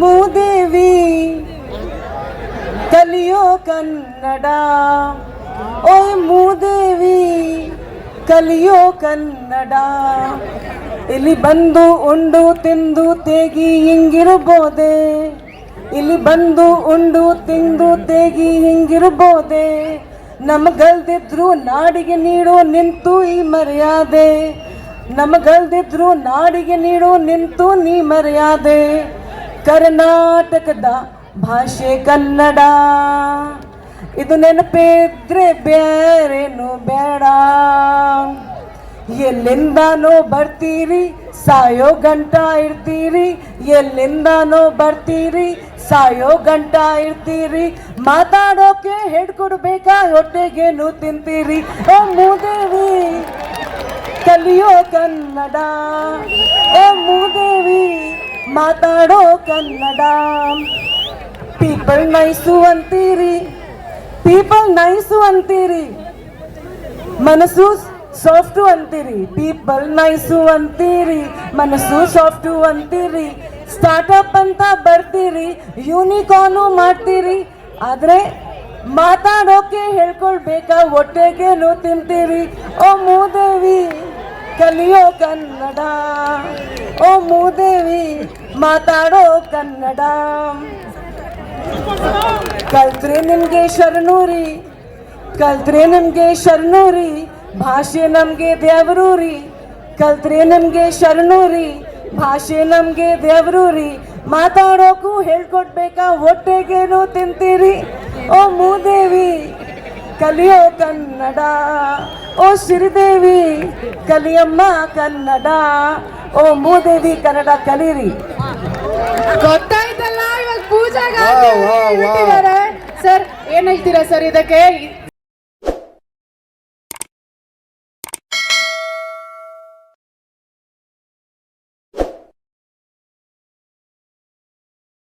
ಮೂದೇವಿ, ಕಲಿಯೋ ಕನ್ನಡ. ಓಯ್ ಮೂದೇವಿ, ಕಲಿಯೋ ಕನ್ನಡ. ಇಲ್ಲಿ ಬಂದು ಉಂಡು ತಿಂದು ತೇಗಿ ಹಿಂಗಿರ್ಬೋದೆ. ಇಲ್ಲಿ ಬಂದು ಉಂಡು ತಿಂದು ತೇಗಿ ಹಿಂಗಿರ್ಬೋದೆ. ನಮಗಲ್ದಿದ್ರು ನಾಡಿಗೆ ನೀಡು ನಿಂತು ಈ ಮರ್ಯಾದೆ. ನಮಗಲ್ದಿದ್ರು ನಾಡಿಗೆ ನೀಡು ನಿಂತು ನೀ ಮರ್ಯಾದೆ. ಕರ್ನಾಟಕದ ಭಾಷೆ ಕನ್ನಡ. ಇದು ನೆನಪಿದ್ರೆ ಬೇರೇನು ಬೇಡ. ಎಲ್ಲಿಂದನೋ ಬರ್ತೀರಿ, ಸಾಯೋ ಗಂಟ ಇರ್ತೀರಿ. ಎಲ್ಲಿಂದನೋ ಬರ್ತೀರಿ, ಸಾಯೋ ಗಂಟ ಇರ್ತೀರಿ. ಮಾತಾಡೋಕೆ ಕೊಡ್ಬೇಕಾ, ಹೊಟ್ಟೆಗೇನು ತಿಂತೀರಿ? ಓ ಮೂದೇವಿ, ಕಲಿಯೋ ಕನ್ನಡ. ಓ ಮೂದೇವಿ. ಮಾತಾಡೋ ಕನ್ನಡ. ಪೀಪಲ್ ನೈಸು ಅಂತೀರಿ ಪೀಪಲ್ ನೈಸು ಅಂತೀರಿ ಮನಸ್ಸು ಸಾಫ್ಟು ಅಂತೀರಿ. ಪೀಪಲ್ ನೈಸು ಅಂತೀರಿ ಮನಸ್ಸು ಸಾಫ್ಟು ಅಂತೀರಿ. ಸ್ಟಾರ್ಟಪ್ ಅಂತ ಬರ್ತೀರಿ. ಯೂನಿಕಾರ್ನು ಮಾಡ್ತೀರಿ. ಆದ್ರೆ ಮಾತಾಡೋಕೆ ಹೇಳ್ಕೊಳ್ಬೇಕಾ? ಹೊಟ್ಟೆಗೆನು ತಿಂತೀರಿ? ಓ ಮೂದೇವಿ. ಕಲಿಯೋ ಕನ್ನಡ. ಓ ಮೂದೇವಿ, ಮಾತಾಡೋ ಕನ್ನಡ. ಕಲ್ತ್ರೆ ನಿಮ್ಗೆ ಶರಣೂರಿ, ಕಲ್ತ್ರೆ ನಿಮ್ಗೆ ಶರಣೂರಿ, ಭಾಷೆ ನಮ್ಗೆ ದೇವರೂರಿ. ಕಲ್ತ್ರೆ ನಮ್ಗೆ ಶರಣೂರಿ, ಭಾಷೆ ನಮ್ಗೆ ದೇವರೂರಿ. ಮಾತಾಡೋಕು ಹೇಳ್ಕೊಡ್ಬೇಕಾ, ಹೊಟ್ಟೆಗೇನು ತಿಂತೀರಿ? ಓ ಮೂದೇವಿ, ಕಲಿಯೋ ಕನ್ನಡ. ಓ ಶ್ರೀದೇವಿ ಕಲಿಯಮ್ಮ ಕನ್ನಡ. ಓ ಮೂದೇವಿ ಕನ್ನಡ ಕಲೀರಿ. ಗೊತ್ತಾಯ್ತಲ್ಲ ಇವಾಗ ಪೂಜಾ. ಸರ್ ಏನ್ ಹೇಳ್ತೀರಾ ಸರ್ ಇದಕ್ಕೆ?